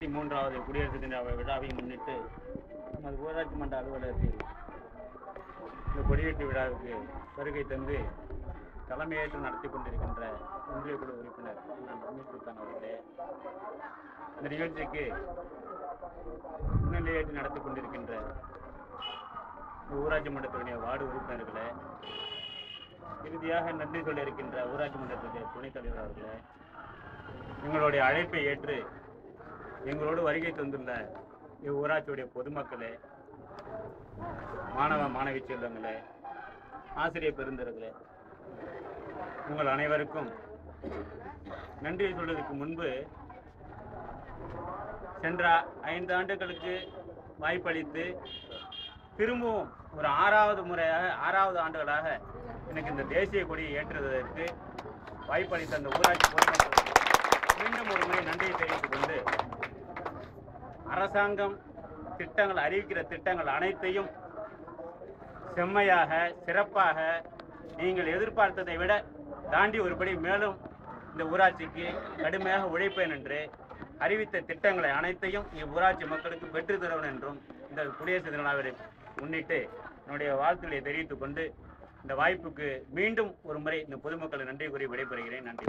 மூன்றாவது குடியரசு தின விழாவை முன்னிட்டு நமது ஊராட்சி மன்ற அலுவலகத்தில் இந்த கொடியேற்று விழாவுக்கு வருகை தந்து தலைமையேற்று நடத்தி கொண்டிருக்கின்ற ஒன்றிய குழு உறுப்பினர் நான் ரமேஷ் சுல்தான் அவர்களே இந்த நிகழ்ச்சிக்கு முன்னிலையேற்று நடத்தி கொண்டிருக்கின்ற இந்த ஊராட்சி மன்றத்துடைய வார்டு உறுப்பினர்களே இறுதியாக நன்றி சொல்ல இருக்கின்ற ஊராட்சி மன்றத்துடைய துணைத் தலைவர் அவர்களே எங்களுடைய அழைப்பை ஏற்று எங்களோடு வருகை தந்துள்ள இவ்வூராட்சியுடைய பொதுமக்களே மாணவ மாணவி செல்வங்களே ஆசிரியர் பெருந்தர்களே உங்கள் அனைவருக்கும் நன்றி சொல்வதற்கு முன்பு சென்ற ஐந்து ஆண்டுகளுக்கு வாய்ப்பளித்து திரும்பவும் ஒரு ஆறாவது முறையாக ஆறாவது ஆண்டுகளாக எனக்கு இந்த தேசிய கொடியை ஏற்றுவதற்கு வாய்ப்பளித்த அந்த ஊராட்சி பொதுமக்கள் மீண்டும் ஒரு முறை நன்றியை தெரிவித்துக் கொண்டு அரசாங்கம் திட்டங்கள் அறிவிக்கிற திட்டங்கள் அனைத்தையும் செம்மையாக சிறப்பாக நீங்கள் எதிர்பார்த்ததை விட தாண்டி ஒருபடி மேலும் இந்த ஊராட்சிக்கு கடுமையாக உழைப்பேன் என்று அறிவித்த திட்டங்களை அனைத்தையும் இவ்வூராட்சி மக்களுக்கு பெற்று தருவன் என்றும் இந்த குடியரசு தின முன்னிட்டு என்னுடைய வாழ்த்துக்களை தெரிவித்துக் கொண்டு இந்த வாய்ப்புக்கு மீண்டும் ஒரு முறை இந்த பொதுமக்களை நன்றி கூறி விடைபெறுகிறேன். நன்றி.